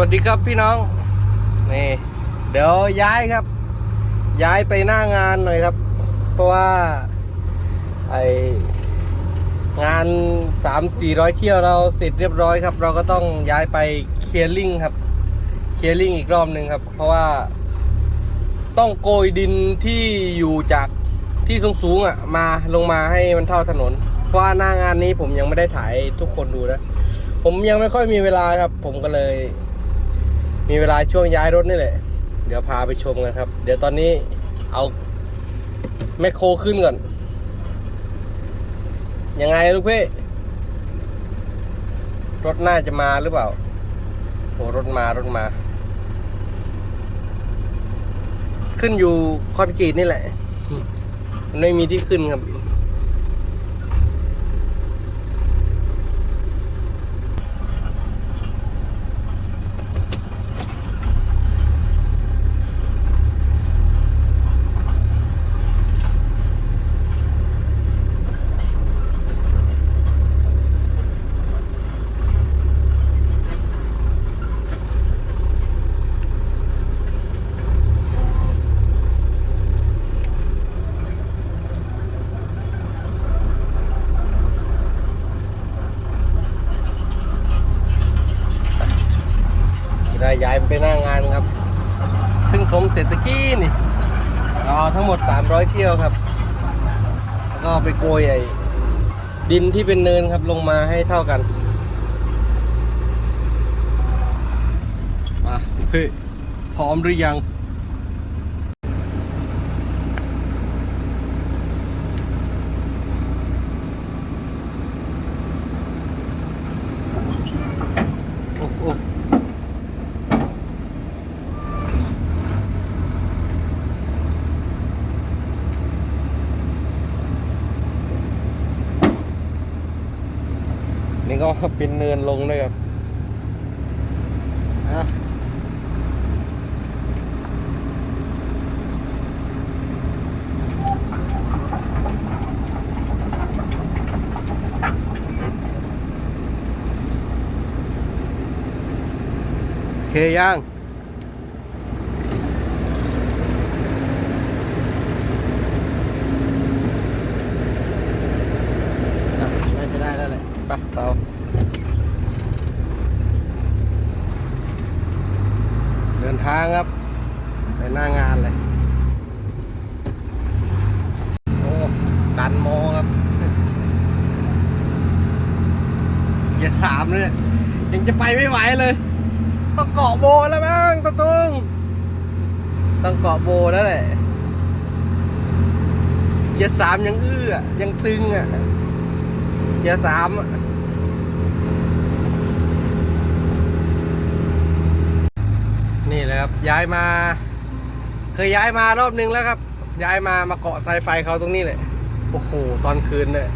วัสดีครับพี่น้องนี่เดี๋ยวย้ายครับ ย้ายไปหน้างานหน่อยครับ เพราะว่าไองานสามสี่ร้อยเที่ยวเราเสร็จเรียบร้อยครับ เราก็ต้องย้ายไปเคลียร์ลิงครับเคลียร์ลิงอีกรอบหนึ่งครับ เพราะว่าต้องโกยดินที่อยู่จากที่สูงๆอะมาลงมาให้มันเท่าถนน เพราะว่าหน้างานนี้ผมยังไม่ได้ถ่ายทุกคนดูนะผมยังไม่ค่อยมีเวลาครับ ผมก็เลย มีเวลาช่วงย้ายรถนี่แหละ เดี๋ยวพาไปชมกันครับ เดี๋ยวตอนนี้เอาแมคโครขึ้นก่อน ยังไงลูกพี่ รถน่าจะมาหรือเปล่า โอ้รถมารถมา ขึ้นอยู่คอนกรีตนี่แหละมันไม่มีที่ขึ้นครับ ย้ายไปหน้างานครับเพิ่งผมเสร็จตะกี้นี่รอทั้งหมด 300 เที่ยวครับ แล้วก็ไปโกยไอ้ดินที่เป็นเนินครับลงมาให้เท่ากันมาพี่พร้อมหรือยัง นี่ก็เป็นเนินลงด้วยครับโอเคยังอะได้ไปได้แล้วแหละไปเตาเดินทางครับ ไปหน้างานเลย โอ้ ดันโม ครับเกียร์สามเลยยังจะไปไม่ไหวเลย ต้องเกาะโบแล้วมั้งตะตุงต้องเกาะโบแล้วแหละเกียร์สามยังอื้ออะยังตึงอะเกียร์สามนี่แหละครับย้ายมา เคยย้ายมารอบนึงแล้วครับ ย้ายมามาเกาะสายไฟเขาตรงนี้เลย โอ้โห ตอนคืนเนี่ย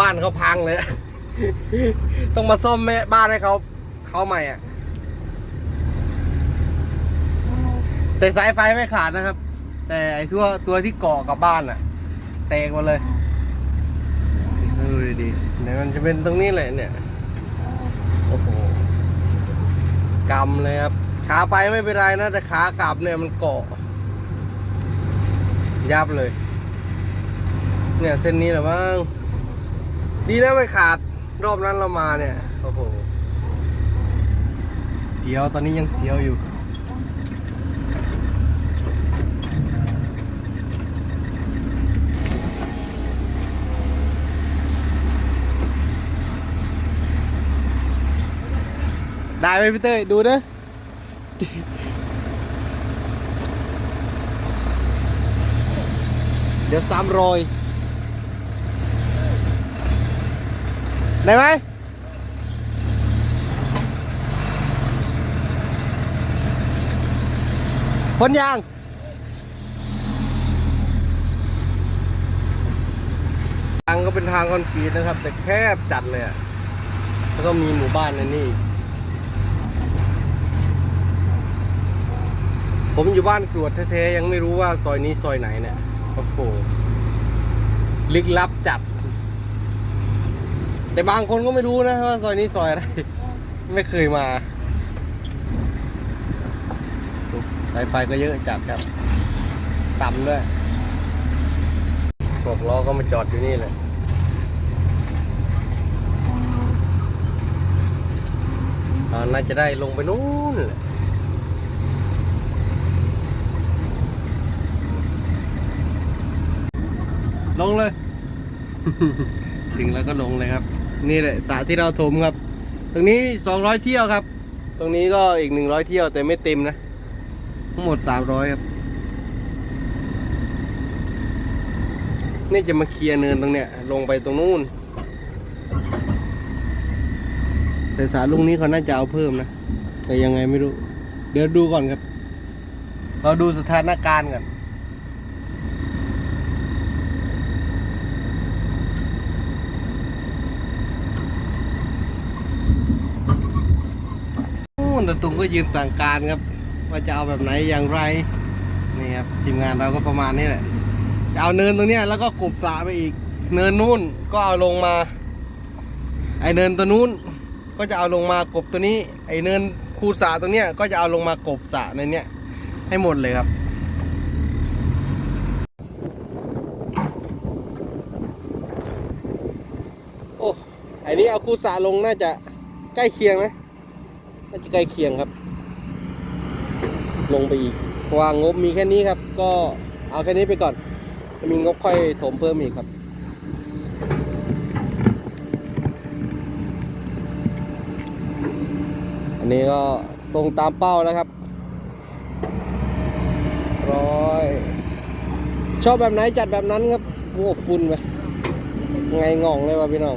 บ้านเขาพังเลย ต้องมาซ่อมแม่บ้านให้เขาเขาใหม่อะ แต่สายไฟไม่ขาดนะครับ แต่ไอ้ตัวตัวที่เกาะกับบ้านอะ แตกหมาเลยดูดิๆเนี่ยมันจะเป็นตรงนี้แหละเนี่ย โอ้โหกำเลยครับ ขาไปไม่เป็นไรนะ แต่ขากลับเนี่ยมันเกาะยับเลย เนี่ยเส้นนี้แหละมั้งดีนะไม่ขาดรอบนั้นเรามาเนี่ยโอ้โหเสียวตอนนี้ยังเสียวอยู่ได้ไหมพี่เต้ยดูนะเดี๋ยวซ้ำโรย ได้ไหมพ้นยางทางก็เป็นทางคอนกรีตนะครับ แต่แคบจัดเลยแล้วก็มีหมู่บ้านในนี่ ผมอยู่บ้านกรวดแท้ๆยังไม่รู้ว่าซอยนี้ซอยไหนเนี่ย โอ้โห ลึกลับจัด แต่บางคนก็ไม่รู้นะว่าซอยนี้ซอยอะไร ไม่เคยมาสายไฟก็เยอะจัดครับต่ำด้วยหกล้อก็มาจอดอยู่นี่เลยน่าจะได้ลงไปนู้นแหละลงเลย ถึงแล้วก็ลงเลยครับ นี่แหละสระที่เราถมครับ ตรงนี้200เที่ยวครับ ตรงนี้ก็อีก100เที่ยวแต่ไม่เต็มนะ ทั้งหมด300ครับ นี่จะมาเคลียร์เนินตรงเนี้ย ลงไปตรงนู้น แต่สาลุงนี้เขาน่าจะเอาเพิ่มนะ แต่ยังไงไม่รู้ เดี๋ยวดูก่อนครับ เราดูสถานการณ์ก่อน ตุงก็ยืนสั่งการครับ ว่าจะเอาแบบไหนอย่างไรนี่ครับทีมงานเราก็ประมาณนี้แหละจะเอาเนินตรงนี้แล้วก็กบสระไปอีก เนินนู่นก็เอาลงมา ไอเนินตัวนู้นก็จะเอาลงมากบตัวนี้ ไอเนินคูสระตรงเนี้ยก็จะเอาลงมากบสระในเนี้ยให้หมดเลยครับโอ้ไอนี้เอาคูสระลงน่าจะใกล้เคียงนะ น่าจะใกล้เคียงครับ ลงไปอีกวางงบมีแค่นี้ครับ ก็เอาแค่นี้ไปก่อนมีงบค่อยถมเพิ่มอีกครับอันนี้ก็ตรงตามเป้าแล้วครับร้อยชอบแบบไหนจัดแบบนั้นครับโอ้ฝุ่นไปไงง่องเลยว่ะพี่น้อง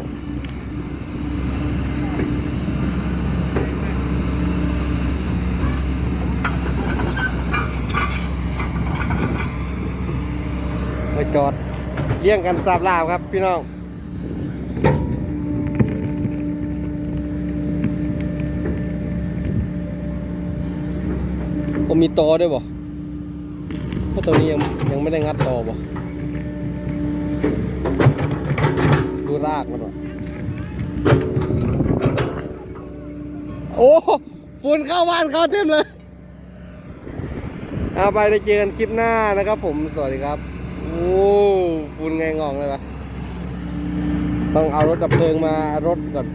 จอดเลี้ยงกันสาบลาบครับพี่น้องผมมีตอด้วยบ่เพราะตัวนี้ยังยังไม่ได้งัดตอบ่ดูรากมันว่ะโอ้ฝุ่นเข้าบ้านเข้าเต็มเลย เอาไปได้เจอกันคลิปหน้านะครับผม สวัสดีครับ ฝุ่นไงงองเลยปะต้องเอารถดับเพลิงมารถก่อน